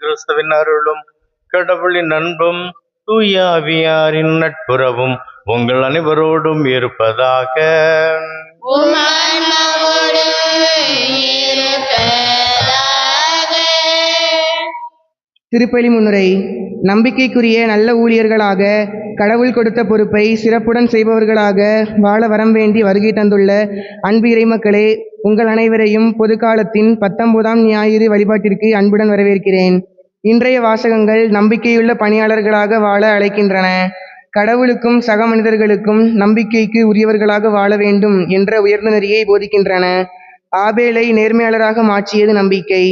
கிறிஸ்துவின் அருளும் கடவுளின் அன்பும் தூய ஆவியாரின் நட்புறவும் உங்கள் அனைவரோடும் இருப்பதாக. திருப்பலி முன்னுரை நம்பிக்கைக்குரிய நல்ல ஊழியர்களாக கடவுள் கொடுத்த பொறுப்பை சிறப்புடன் செய்பவர்களாக வாழ வரம் வேண்டி வருகை தந்துள்ள அன்பு இறைமக்களே உங்கள் அனைவரையும் பொதுக்காலத்தின் பத்தொன்பதாம் ஞாயிறு வழிபாட்டிற்கு அன்புடன் வரவேற்கிறேன். இன்றைய வாசகங்கள் நம்பிக்கையுள்ள பணியாளர்களாக வாழ அழைக்கின்றன. கடவுளுக்கும் சக மனிதர்களுக்கும் நம்பிக்கைக்கு உரியவர்களாக வாழ வேண்டும் என்ற உயர்ந்த நெறியை போதிக்கின்றன. ஆபேலை நேர்மையாளராக மாற்றியது நம்பிக்கை.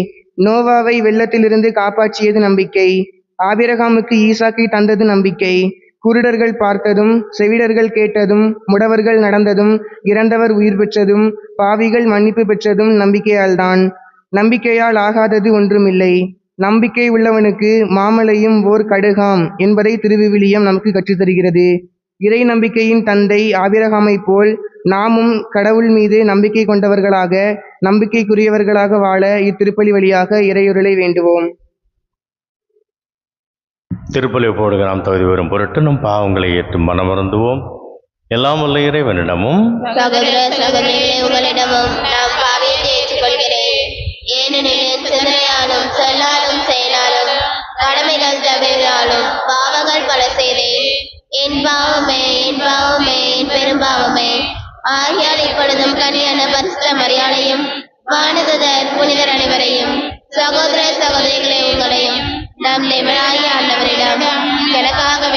நோவாவை வெள்ளத்திலிருந்து காப்பாற்றியது நம்பிக்கை. ஆபிரகாமுக்கு ஈசாக்கை தந்தது நம்பிக்கை. குருடர்கள் பார்த்ததும் செவிடர்கள் கேட்டதும் முடவர்கள் நடந்ததும் இறந்தவர் உயிர் பெற்றதும் பாவிகள் மன்னிப்பு பெற்றதும் நம்பிக்கையால்தான். நம்பிக்கையால் ஆகாதது ஒன்றுமில்லை. நம்பிக்கை உள்ளவனுக்கு மாமலையும் ஓர் கடுகாம் என்பதை திருவிவிலியம் நமக்கு கற்றுத்தருகிறது இறை நம்பிக்கையின் தந்தை ஆபிரகாமைப் போல் நாமும் கடவுள் மீது நம்பிக்கை கொண்டவர்களாக நம்பிக்கைக்குரியவர்களாக வாழ இத்திருப்பலி வழியாக இறையுருளை வேண்டுவோம். திருப்பலி போடுக நாம் தகுதி வரும் பொருட்டு நம் பாவங்களை ஏற்று மனமருந்துவோம். எல்லாம் உள்ள இறைவனிடமும். பாவங்கள் பல செய்தேன் என் பாவமே என் பாவமே என் பெரும்பாவமே ஆகியால் இப்பொழுதும் கனியான பரிசுத்த மரியாதையும் வானதுதர் புனிதர் அனைவரையும் சகோதர சகோதரிகளை உங்களையும் நம் ஆண்டவரிடம் எனக்காக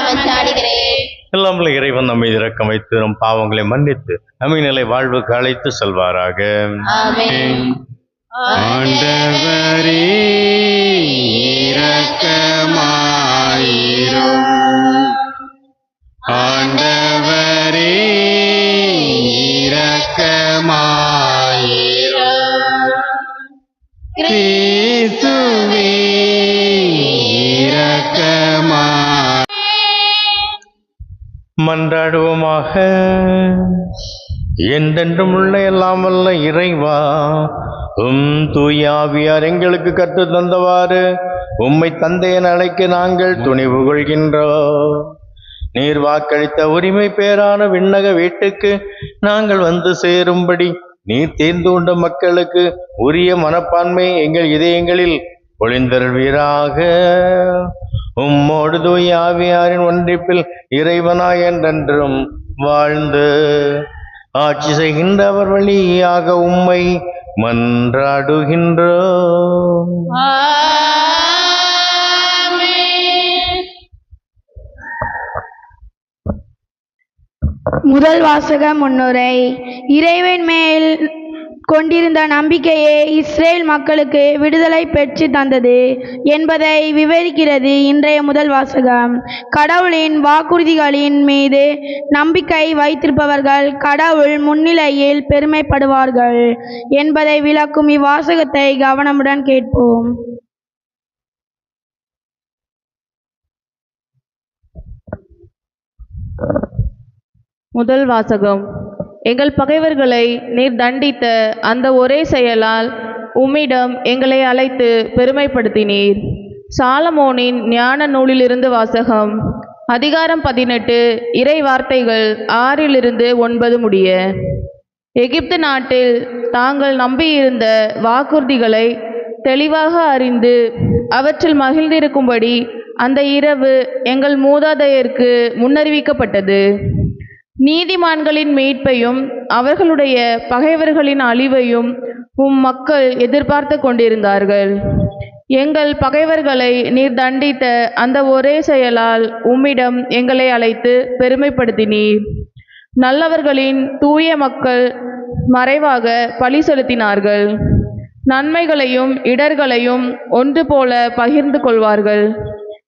மன்றாடுகிறேன் எல்லாம் இறைவன் நம்மை இரக்கம் வைத்து நம் பாவங்களை மன்னித்து நம்மை நிலை வாழ்வுக்கு அழைத்து செல்வாராக. ஆமென். ஆண்டவரே. ஆக என்றென்றும் உள்ள எல்லாம் வல்ல இறைவா உம் தூயாவியார் எங்களுக்கு கற்று தந்தவாறு உம்மை தந்தையன் அழைக்க நாங்கள் துணிவு கொள்கின்றோம். நீர் வாக்களித்த உரிமை பேரான விண்ணக வீட்டுக்கு நாங்கள் வந்து சேரும்படி நீர் தேர்ந்து கொண்ட மக்களுக்கு உரிய மனப்பான்மை எங்கள் இதயங்களில் ஒளிந்தருள்வீராக. உம்மோடு தூய் ஆவியாரின் ஒன்றிப்பில் இறைவனாய் என்றென்றும் வாழ்ந்து ஆட்சி செய்கின்றவர் வழியாக உம்மை மன்றாடுகின்றோம். முதல் வாசக முன்னுரை இறைவன் மேல் கொண்டிருந்த நம்பிக்கையே இஸ்ரேல் மக்களுக்கு விடுதலை பெற்று தந்தது என்பதை விவரிக்கிறது இன்றைய முதல் வாசகம். கடவுளின் வாக்குறுதிகளின் மீது நம்பிக்கை வைத்திருப்பவர்கள் கடவுள் முன்னிலையில் பெருமைப்படுவார்கள் என்பதை விளக்கும் இவ்வாசகத்தை கவனமுடன் கேட்போம். முதல் வாசகம். எங்கள் பகைவர்களை நீர் தண்டித்த அந்த ஒரே செயலால் உம்மிடம் எங்களை அழைத்து பெருமைப்படுத்தினீர். சாலமோனின் ஞான நூலிலிருந்து வாசகம் அதிகாரம் பதினெட்டு இறை வார்த்தைகள் ஆறிலிருந்து ஒன்பது முடிய. எகிப்து நாட்டில் தாங்கள் நம்பியிருந்த வாக்குறுதிகளை தெளிவாக அறிந்து அவற்றில் மகிழ்ந்திருக்கும்படி அந்த இரவு எங்கள் மூதாதையருக்கு முன்னறிவிக்கப்பட்டது. நீதிமான்களின் மீட்பையும் அவர்களுடைய பகைவர்களின் அழிவையும் உம் மக்கள் எதிர்பார்த்து கொண்டிருந்தார்கள். எங்கள் பகைவர்களை நீர் தண்டித்த அந்த ஒரே செயலால் உம்மிடம் எங்களை அழைத்து பெருமைப்படுத்தினீர். நல்லவர்களின் தூய மக்கள் மறைவாக பழி செலுத்தினார்கள். நன்மைகளையும் இடர்களையும் ஒன்று போல பகிர்ந்து கொள்வார்கள்.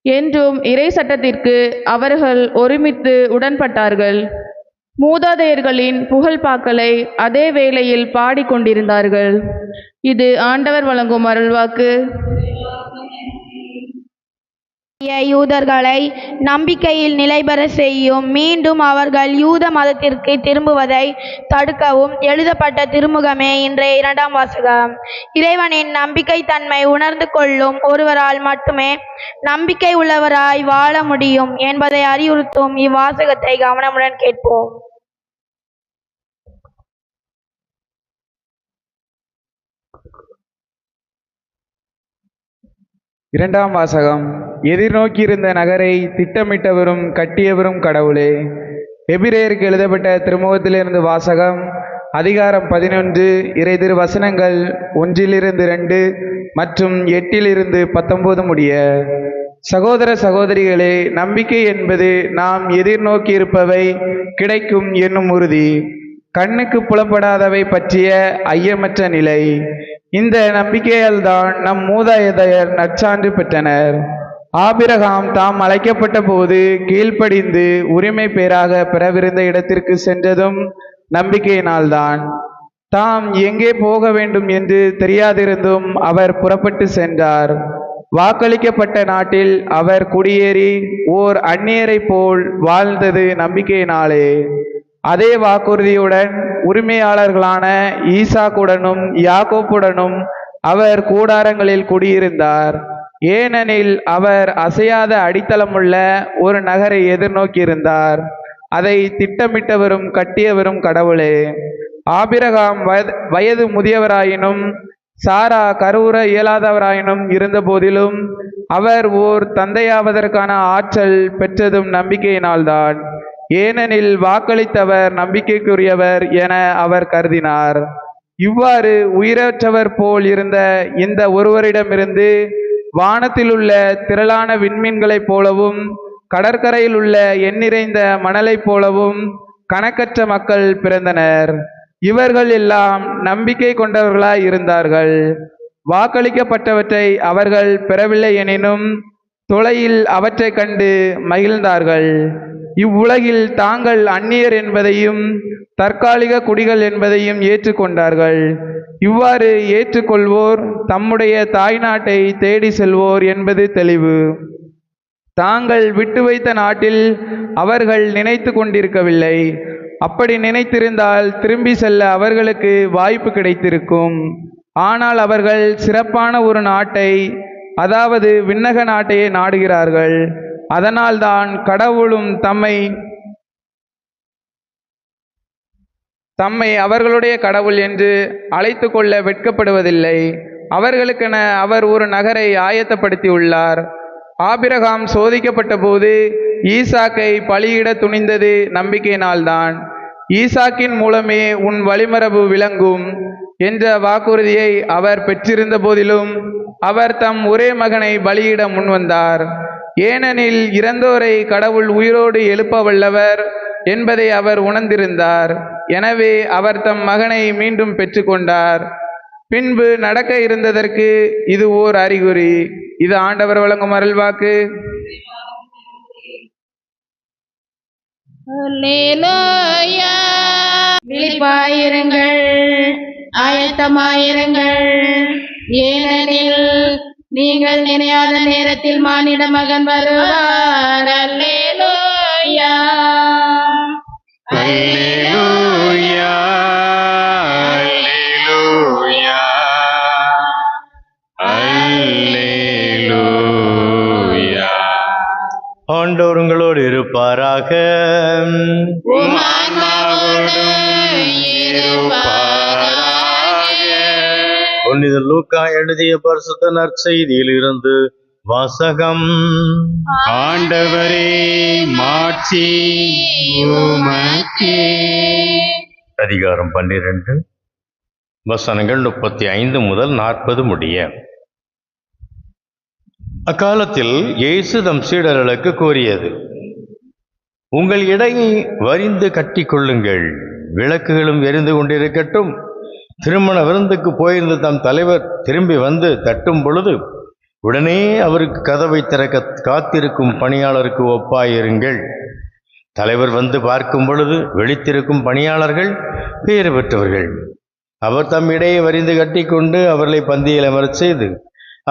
என்றும் இறை சட்டத்திற்கு அவர்கள் ஒருமித்து உடன்பட்டார்கள். மூதாதையர்களின் புகழ்பாக்களை அதே வேளையில் பாடிக்கொண்டிருந்தார்கள். இது ஆண்டவர் வழங்கும் அருள்வாக்கு. யூதர்களை நம்பிக்கையில் நிலைபெற செய்யும் மீண்டும் அவர்கள் யூத மதத்திற்கு திரும்புவதை தடுக்கவும் எழுதப்பட்ட திருமுகமே இன்றைய இரண்டாம் வாசகம். இறைவனின் நம்பிக்கை தன்மை உணர்ந்து கொள்ளும் ஒருவரால் மட்டுமே நம்பிக்கை உள்ளவராய் வாழ முடியும் என்பதை அறிவுறுத்தும் இவ்வாசகத்தை கவனமுடன் கேட்போம். இரண்டாம் வாசகம் எதிர்நோக்கியிருந்த நகரை திட்டமிட்டவரும் கட்டியவரும் கடவுளே. எபிரேயருக்கு எழுதப்பட்ட திருமுகத்திலிருந்து வாசகம் அதிகாரம் பதினொன்று இறை திரு வசனங்கள் ஒன்றிலிருந்து ரெண்டு மற்றும் எட்டிலிருந்து பத்தொன்பது முடிய. சகோதர சகோதரிகளே நம்பிக்கை என்பது நாம் எதிர்நோக்கியிருப்பவை கிடைக்கும் என்னும் உறுதி. கண்ணுக்கு புலப்படாதவை பற்றிய ஐயமற்ற நிலை. இந்த நம்பிக்கையால் தான் நம் மூதாதையர் நற்சான்று பெற்றனர். ஆபிரகாம் தாம் அழைக்கப்பட்ட போது கீழ்ப்படிந்து உரிமை பேராக பெறவிருந்த இடத்திற்கு சென்றதும் நம்பிக்கையினால்தான். தாம் எங்கே போக வேண்டும் என்று தெரியாதிருந்தும் அவர் புறப்பட்டு சென்றார். வாக்களிக்கப்பட்ட நாட்டில் அவர் குடியேறி ஓர் அந்நியரைப் போல் வாழ்ந்தது நம்பிக்கையினாலே. அதே வாக்குறுதியுடன் உரிமையாளர்களான ஈசாக்குடனும் யாக்கோப்புடனும் அவர் கூடாரங்களில் குடியிருந்தார். ஏனெனில் அவர் அசையாத அடித்தளமுள்ள ஒரு நகரை எதிர்நோக்கியிருந்தார். அதை திட்டமிட்டவரும் கட்டியவரும் கடவுளே. ஆபிரகாம் வயது வயது முதியவராயினும் சாரா கருவுற இயலாதவராயினும் இருந்த போதிலும் அவர் ஓர் தந்தையாவதற்கான ஆற்றல் பெற்றதும் நம்பிக்கையினால்தான். ஏனெனில் வாக்களித்தவர் நம்பிக்கைக்குரியவர் என அவர் கருதினார். இவ்வாறு உயிரற்றவர் போல் இருந்த இந்த ஒருவரிடமிருந்து வானத்தில் உள்ள திரளான விண்மீன்களைப் போலவும் கடற்கரையில் உள்ள எண்ணிறைந்த மணலைப் போலவும் கணக்கற்ற மக்கள் பிறந்தனர். இவர்கள் எல்லாம் நம்பிக்கை கொண்டவர்களாய் இருந்தார்கள். வாக்களிக்கப்பட்டவற்றை அவர்கள் பெறவில்லை எனினும் தொலையில் அவற்றைக் கண்டு மகிழ்ந்தார்கள். இவ்வுலகில் தாங்கள் அந்நியர் என்பதையும் தற்காலிக குடிகள் என்பதையும் ஏற்றுக்கொண்டார்கள். இவ்வாறு ஏற்றுக்கொள்வோர் தம்முடைய தாய்நாட்டை தேடி செல்வோர் என்பது தெளிவு. தாங்கள் விட்டு வைத்த நாட்டில் அவர்கள் நினைத்து கொண்டிருக்கவில்லை. அப்படி நினைத்திருந்தால் திரும்பி செல்ல அவர்களுக்கு வாய்ப்பு கிடைத்திருக்கும். ஆனால் அவர்கள் சிறப்பான ஒரு நாட்டை அதாவது விண்ணக நாட்டையே நாடுகிறார்கள். அதனால்தான் கடவுளும் தம்மை தம்மை அவர்களுடைய கடவுள் என்று அழைத்து கொள்ள வெட்கப்படுவதில்லை. அவர்களுக்கென அவர் ஒரு நகரை ஆயத்தப்படுத்தியுள்ளார். ஆபிரகாம் சோதிக்கப்பட்ட போது ஈசாக்கை பலியிட துணிந்தது நம்பிக்கையினால்தான். ஈசாக்கின் மூலமே உன் வழிமரபு விளங்கும் என்ற வாக்குறுதியை அவர் பெற்றிருந்த போதிலும் அவர் தம் ஒரே மகனை பலியிட முன்வந்தார். ஏனெனில் இறந்தோரை கடவுள் உயிரோடு எழுப்ப வல்லவர் என்பதை அவர் உணர்ந்திருந்தார். எனவே அவர் தம் மகனை மீண்டும் பெற்றுக்கொண்டார். பின்பு நடக்க இருந்ததற்கு இது ஓர் அறிகுறி. இது ஆண்டவர் வழங்கும் அருள்வாக்கு. விழிப்பாயிருங்கள். ஆயத்தமாயிருங்கள். ஏனெனில் நீங்கள் நினையாத நேரத்தில் மானிட மகன் வருவார். அல்லேலூயா. அல்லேலூயா. அல்லேலூயா. அல்லேலூயா. ஆண்டவர் உங்களோடு இருப்பாராக. இருப்பாராக. புனித லூக்கா எழுதிய பரிசுத்த நற்செய்தியில் இருந்து வாசகம். ஆண்டவரே மாட்சி அதிகாரம் பன்னிரண்டு. வசனங்கள் முப்பத்தி ஐந்து முதல் நாற்பது முடிய. அக்காலத்தில் இயேசு தம் சீடர்களுக்கு கூறியது உங்கள் இடையை வரிந்து கட்டிக் கொள்ளுங்கள் விளக்குகளும் எரிந்து கொண்டிருக்கட்டும். திருமண விருந்துக்கு போயிருந்த தம் தலைவர் திரும்பி வந்து தட்டும் பொழுது உடனே அவருக்கு கதவை திறக்க காத்திருக்கும் பணியாளருக்கு ஒப்பாயிருங்கள். தலைவர் வந்து பார்க்கும் பொழுது வெளித்திருக்கும் பணியாளர்கள் பேறு பெற்றவர்கள். அவர் தம் இடையே வரிந்து கட்டிக்கொண்டு அவர்களை பந்தியில் அமரச் செய்து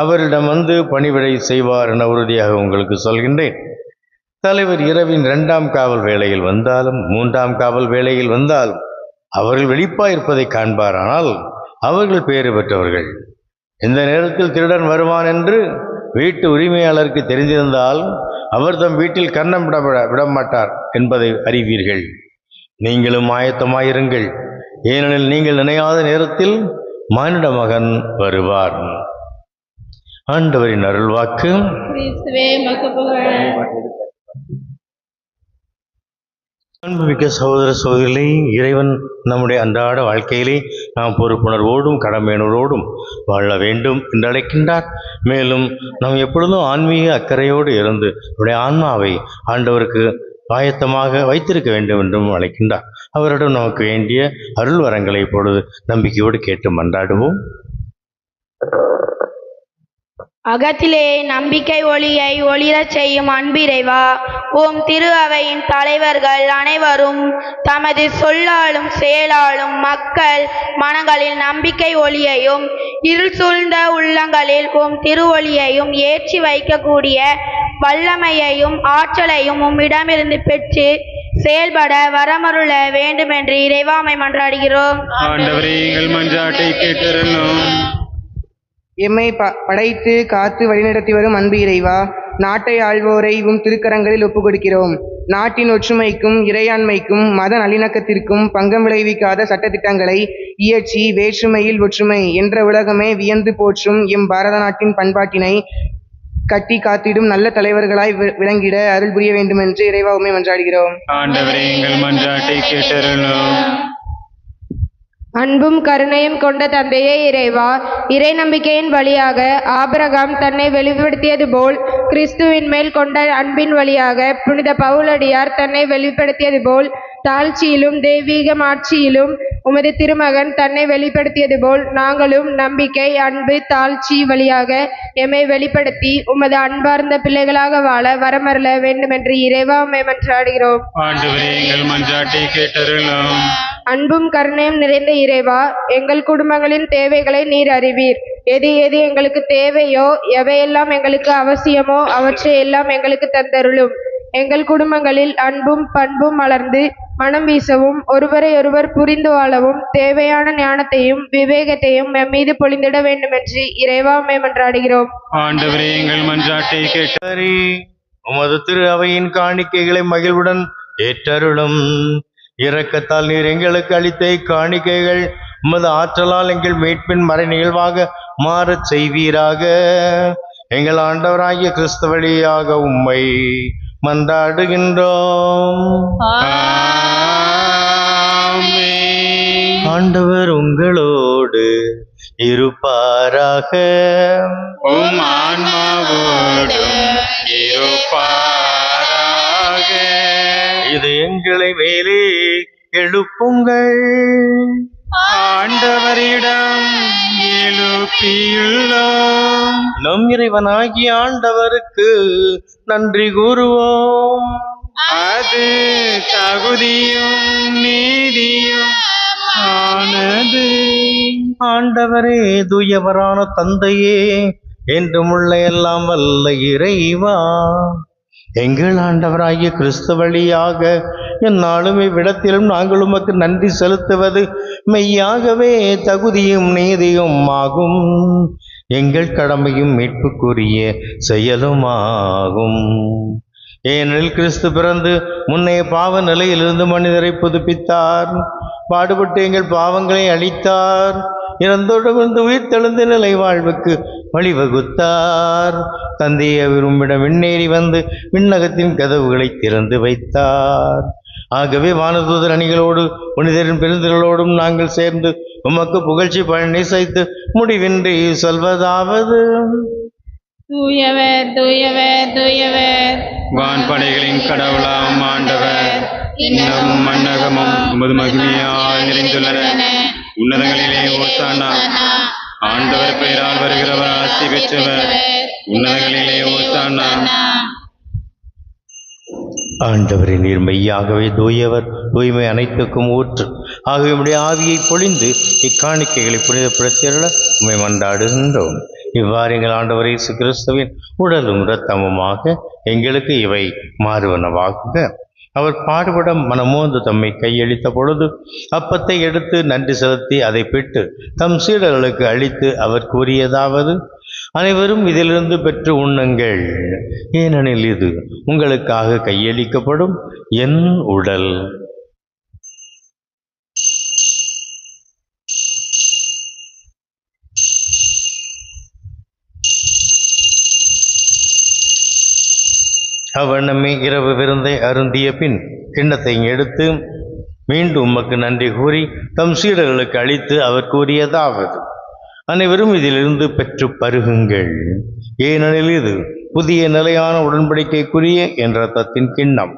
அவரிடம் வந்து பணிவிடை செய்வார் என உறுதியாக உங்களுக்கு சொல்கின்றேன். தலைவர் இரவின் இரண்டாம் காவல் வேளையில் வந்தாலும் மூன்றாம் காவல் வேளையில் வந்தாலும் அவர்கள் வெளிப்பாயிருப்பதை காண்பாரானால் அவர்கள் பேறு பெற்றவர்கள். இந்த நேரத்தில் திருடன் வருவான் என்று வீட்டு உரிமையாளருக்கு தெரிந்திருந்தால் அவர் தம் வீட்டில் கண்ணம் விட விடமாட்டார் என்பதை அறிவீர்கள். நீங்களும் ஆயத்தமாயிருங்கள். ஏனெனில் நீங்கள் நினையாத நேரத்தில் மானிட மகன் வருவார். ஆண்டவரின் அருள்வாக்கு. அன்புமிக்க சகோதர சகோதரிகளை இறைவன் நம்முடைய அன்றாட வாழ்க்கையிலே நாம் பொறுப்புணர்வோடும் கடமையுணர்வோடும் வாழ வேண்டும் என்று அழைக்கின்றார். மேலும் நாம் எப்பொழுதும் ஆன்மீக அக்கறையோடு இருந்து நம்முடைய ஆன்மாவை ஆண்டவருக்கு ஆயத்தமாக வைத்திருக்க வேண்டும் என்றும் அழைக்கின்றார். அவரிடம் நமக்கு வேண்டிய அருள் வரங்களை இப்பொழுது நம்பிக்கையோடு கேட்டு மன்றாடுவோம். அகத்திலே நம்பிக்கை ஒளியை ஒளிரச் செய்யும் அன்பிறைவா. ஓம் திரு அவையின் தலைவர்கள் அனைவரும் தமது சொல்லாலும் செயலாலும் மக்கள் மனங்களில் நம்பிக்கை ஒளியையும் இருள் சூழ்ந்த உள்ளங்களில் ஓம் திருவொளியையும் ஏற்றி வைக்கக்கூடிய வல்லமையையும் ஆற்றலையும் உம்மிடமிருந்து பெற்று செயல்பட வரமருள வேண்டுமென்று இறைவாமை மன்றாடுகிறோம். ஆண்டவரே எங்கள் மன்றாட்டை எம்மை ப படைத்து காத்து வழிநடத்தி வரும் அன்பு இறைவா நாட்டை ஆள்வோரை உம் திருக்கரங்களில் ஒப்புக் கொடுக்கிறோம் நாட்டின் ஒற்றுமைக்கும் இறையாண்மைக்கும் மத நல்லிணக்கத்திற்கும் பங்கம் விளைவிக்காத சட்டத்திட்டங்களை இயற்றி வேற்றுமையில் ஒற்றுமை என்ற உலகமே வியந்து போற்றும் எம் பாரத நாட்டின் பண்பாட்டினை கட்டி காத்திடும் நல்ல தலைவர்களாய் வி- விளங்கிட அருள் புரிய வேண்டுமென்று இறைவா உம்மை மன்றாடுகிறோம். ஆண்டவரே எங்கள் மன்றாட்டை கேட்டருளும். அன்பும் கருணையும் கொண்ட தந்தையே இறைவா இறை நம்பிக்கையின் வழியாக ஆபரகாம் தன்னை வெளிப்படுத்தியது போல் கிறிஸ்துவின் மேல் கொண்ட அன்பின் வழியாக புனித பவுலடியார் தன்னை வெளிப்படுத்தியது போல் தாழ்ச்சியிலும் தெய்வீக மாட்சியிலும் உமது திருமகன் தன்னை வெளிப்படுத்தியது போல் நாங்களும் நம்பிக்கை அன்பு தாழ்ச்சி வழியாக எம்மை வெளிப்படுத்தி உமது அன்பார்ந்த பிள்ளைகளாக வாழ வரமருள வேண்டுமென்று இறைவா உம்மை மன்றாடுகிறோம். அன்பும் கருணையும் நிறைந்த இறைவா எங்கள் குடும்பங்களின் தேவைகளை நீர் அறிவீர். எது எது எங்களுக்கு தேவையோ எவையெல்லாம் எங்களுக்கு அவசியமோ அவற்றை எல்லாம் எங்களுக்கு தந்தருளும். எங்கள் குடும்பங்களில் அன்பும் பண்பும் மலர்ந்து மனம் வீசவும் ஒருவரையொருவர் புரிந்து வாழவும் தேவையான ஞானத்தையும் விவேகத்தையும் எம் மீது பொழிந்திட வேண்டுமென்று இறைவா உம்மை மன்றாடுகிறோம். ஆண்டவரே எங்கள் மன்றாட்டை கேட்ட சரி உமது திரு அவையின் காணிக்கைகளை மகிழ்வுடன் ஏற்றருளும். இரக்கத்தால் நீர் எங்களுக்கு அளித்த காணிக்கைகள் உமது ஆற்றலால் எங்கள் மீட்பின் மறை நிகழ்வாக மாறச் செய்வீராக. எங்கள் ஆண்டவராகிய கிறிஸ்து வழியாக உம்மை மன்றாடுகின்றோம். ஆண்டவர் உங்களோடு இருப்பாராக. இருப்பாராக. இது எங்களை மேலே எழுப்புங்கள். ஆண்டவரிடம் எழுப்பியுள்ளோம் நம் இறைவனாகிய ஆண்டவருக்கு நன்றி கூறுவோம். அது தகுதியும் நீதியும் ஆனது. ஆண்டவரே தூயவரான தந்தையே என்றுமுள்ள எல்லாம் வல்ல இறைவா. எங்கள் ஆண்டவராகிய கிறிஸ்து வழியாக என்னாலும் இவ்விடத்திலும் நாங்கள் உமக்கு நன்றி செலுத்துவது மெய்யாகவே தகுதியும் நீதியும் ஆகும். எங்கள் கடமையும் மீட்புக்குரிய செயலுமாகும். ஏனெனில் கிறிஸ்து பிறந்து முன்னைய பாவ நிலையிலிருந்து மனிதரை புதுப்பித்தார். பாடுபட்டு எங்கள் பாவங்களை அழித்தார். இறந்தோடு உயிர் தெழுந்த நிலை வாழ்வுக்கு வழிவகுத்தார். தந்தையை விரும்பிடம் விண்ணேறி வந்து விண்ணகத்தின் கதவுகளை திறந்து வைத்தார். ஆகவே வானதூதர் அணிகளோடு புனிதரின் பெருந்திரளோடும் நாங்கள் சேர்ந்து உமக்கு புகழ்ச்சி பழனி செய்து முடிவின்றி சொல்வதாவது. தூயவர் தூயவர் தூயவர். வான்படைகளின் கடவுளாம் ஆண்டவர். இன்னும் மன்னகமும் உமது மகிமையால் நிறைந்துள்ளன. உன்னதங்களிலே ஓசானா. ஆண்டவர் பெயரால் வருகிறவர் ஆசி பெற்றவர். உன்னதங்களிலே ஓசானா. ஆண்டவரின் நீர் மெய்யாகவே தூயவர். தூய்மை அனைத்துக்கும் ஊற்று. ஆகவே உடைய ஆவியை பொழிந்து இக்காணிக்கைகளை புனிதப்படுத்தியருள உண்மை மன்றாடுகின்றோம். இவ்வாறு எங்கள் ஆண்டவர் இயேசு கிறிஸ்துவின் உடலும் இரத்தமுமாக எங்களுக்கு இவை மாறுவனவாகுக அவர் பாடுபட மனமோந்து தம்மை கையளித்த பொழுது அப்பத்தை எடுத்து நன்றி செலுத்தி அதை பெற்று தம் சீடர்களுக்கு அளித்து அவர் கூறியதாவது அனைவரும் இதிலிருந்து பெற்று உண்ணுங்கள். ஏனெனில் இது உங்களுக்காக கையளிக்கப்படும் என் உடல். அவ்வண்ணமே இரவு விருந்தை அருந்திய பின் கிண்ணத்தை எடுத்து மீண்டும் உமக்கு நன்றி கூறி தம் சீடர்களுக்கு அளித்து அவர் கூறியதாவது. அனைவரும் இதிலிருந்து பெற்று பருகுங்கள். ஏனெனில் இது புதிய நிலையான உடன்படிக்கைக்குரிய என்ற தத்தின் கிண்ணம்.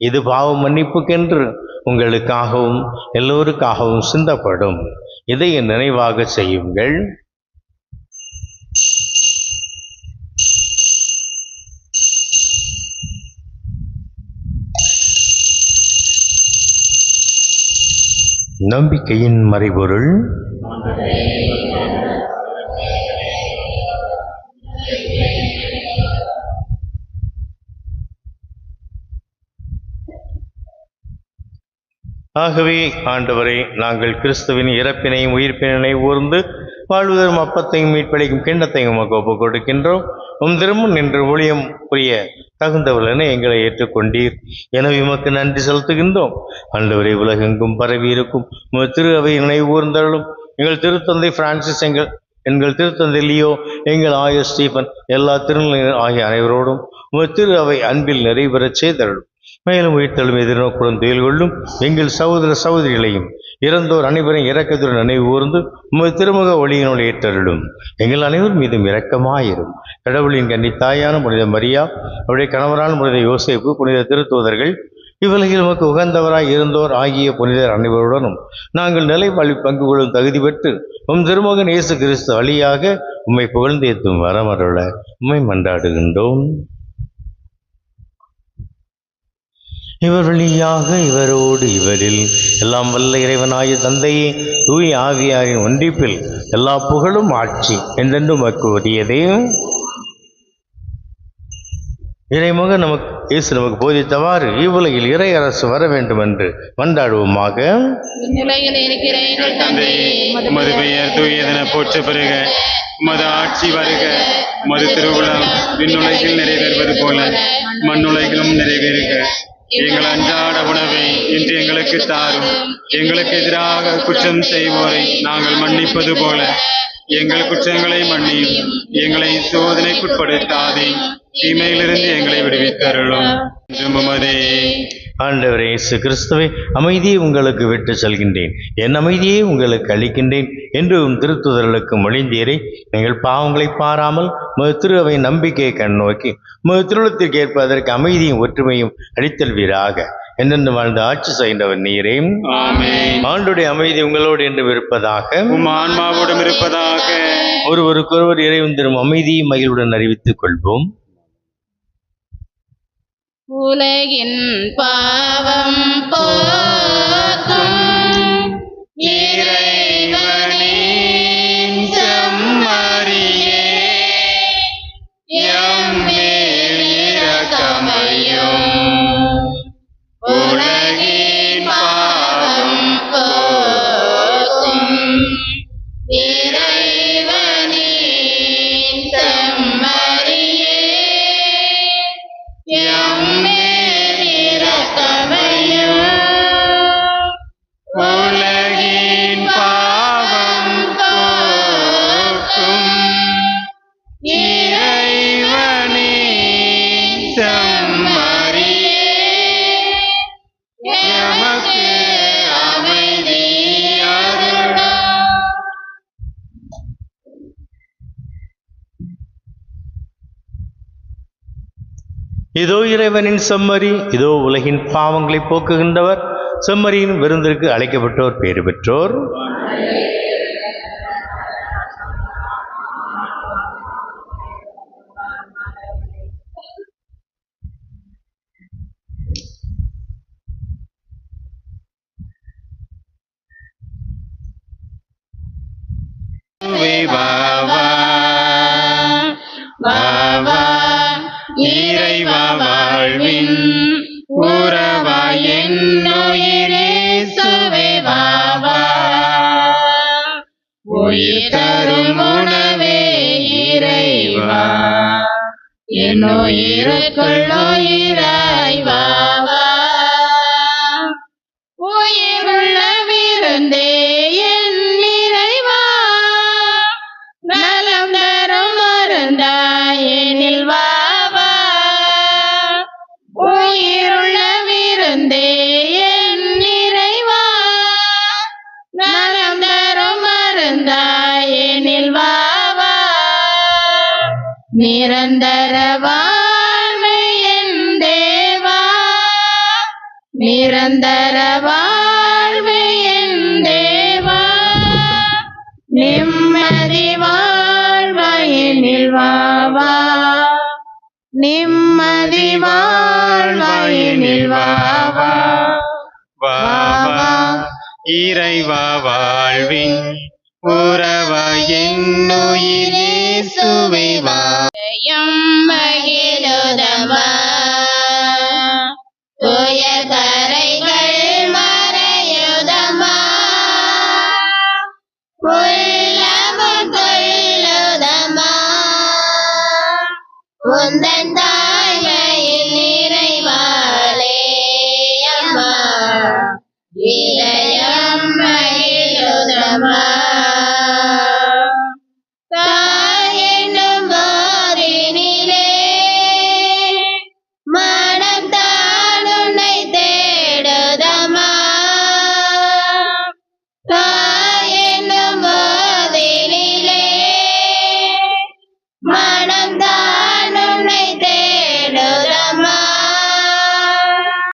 இது பாவ மன்னிப்புக்கென்று உங்களுக்காகவும் எல்லோருக்காகவும் சிந்தப்படும். இதை நினைவாக செய்யுங்கள். நம்பிக்கையின் மறைபொருள். ஆகவே ஆண்டவரே நாங்கள் கிறிஸ்துவின் இறப்பினையும் உயிர்ப்பினை ஊர்ந்து வாழ்வதும் அப்பத்தையும் மீட்பளிக்கும் கிண்ணத்தையும் உமக்கு ஒப்புக் கொடுக்கின்றோம். உம் திரும்ப நின்று ஊழியம் புரிய தகுந்தவர்களென எங்களை ஏற்றுக்கொண்டீர். எனவே உமக்கு நன்றி செலுத்துகின்றோம். அன்றுவரை உலகெங்கும் பரவி இருக்கும். திரு அவை நினைவு கூர்ந்தருளும். எங்கள் திருத்தந்தை பிரான்சிஸ் எங்கள் எங்கள் திருத்தந்தை லியோ எங்கள் ஆயர் ஸ்டீபன் எல்லா திருநிலை ஆகிய அனைவரோடும் திரு அவை அன்பில் நிறைவேறச் செய்தருளும். மேலும் உயிர்த்தெழும் எதிர்நோக்குடன் துயில் கொள்ளும் எங்கள் சகோதர சகோதரிகளையும் இறந்தோர் அனைவரும் இரக்கத்துடன் நினைவு கூர்ந்து உமது திருமுக ஒளியினோடு ஏற்றருளும். எங்கள் அனைவரும் மீதும் இரக்கமாயிரும். கடவுளின் கன்னித்தாயான புனித மரியா அவருடைய கணவரான புனித யோசேப்பு புனித திருத்தூதர்கள் இவ்வுலகில் உமக்கு உகந்தவராய் இருந்தோர் ஆகிய புனிதர் அனைவருடனும் நாங்கள் நிலை வழி பங்கு கொள்ளும் தகுதி பெற்று உம் திருமகன் இயேசு கிறிஸ்து வழியாக உம்மை புகழ்ந்தேத்தும் வரமருள உம்மை மன்றாடுகின்றோம். இவர் வழியாக இவரோடு இவரில். எல்லாம் வல்ல இறைவனாய தந்தையே தூய் ஆவியாரின் ஒன்றிப்பில் எல்லா புகழும் ஆட்சி என்றென்றும் உரியதே இறைமுக நமக்கு இயேசு நமக்கு போதித்தவாறு இவ்வுலகில் இறை அரசு வர வேண்டும் என்று மன்றாடுவோமாக உமது பெயர் தூயதென போற்ற பெறுக. உமது ஆட்சி வருக. உமது திருவுளம் விண்ணுலகில் நிறைவேறுவது போல மண்ணுலகிலும் நிறைவேறுக. எங்கள் அன்றாட உணவை இன்று எங்களுக்கு தாரும். எங்களுக்கு எதிராக குற்றம் செய்வோரை நாங்கள் மன்னிப்பது போல. எங்கள் குற்றங்களை மன்னியும். எங்களை சோதனைக்குட்படுத்தாதே. தீமையிலிருந்து எங்களை விடுவித்தருளும். உமதே. ஆண்டவரே இயேசு கிறிஸ்துவை அமைதியை உங்களுக்கு விட்டு செல்கின்றேன். என் அமைதியை உங்களுக்கு அளிக்கின்றேன் என்று உம் திருத்துதர்களுக்கு மொழிந்தீரை நீங்கள் பாவங்களை பாராமல் மது திருவை நம்பிக்கையை கண் நோக்கி திருளத்திற்கு ஏற்ப அதற்கு அமைதியும் ஒற்றுமையும் அளித்தல்வீராக. என்றென்று வாழ்ந்து ஆட்சி செய்கின்றவர் நீரே. ஆமென். ஆண்டுடைய அமைதி உங்களோடு என்று இருப்பதாக. ஆன்மாவோடும் இருப்பதாக. ஒருவருக்கொருவர் இறைவன் தரும் அமைதியை மகிழ்வுடன் அறிவித்துக் கொள்வோம். உலகின் பாவம் போ இதோ இறைவனின் செம்மறி இதோ உலகின் பாவங்களை போக்குகின்றவர். செம்மறியின் விருந்திற்கு அழைக்கப்பட்டோர் பேறு பெற்றோர். இறைவா வாழ்வின் உறவா என்னுயிரே சுவே உயிர் தரும் உணவே இறைவா. என்னுயிருக்குள் உயிரா நிரந்தர வாழ்வை என் தேவா. நிரந்தர வாழ்வை என் தேவா நிம்மதி வாழ்வாயினில் வாவா நிம்மதி வாழ்வாயினில் வாவா வா வா. இறைவா வாழ்வின் உறவா என்னுயிரே சுவை Madama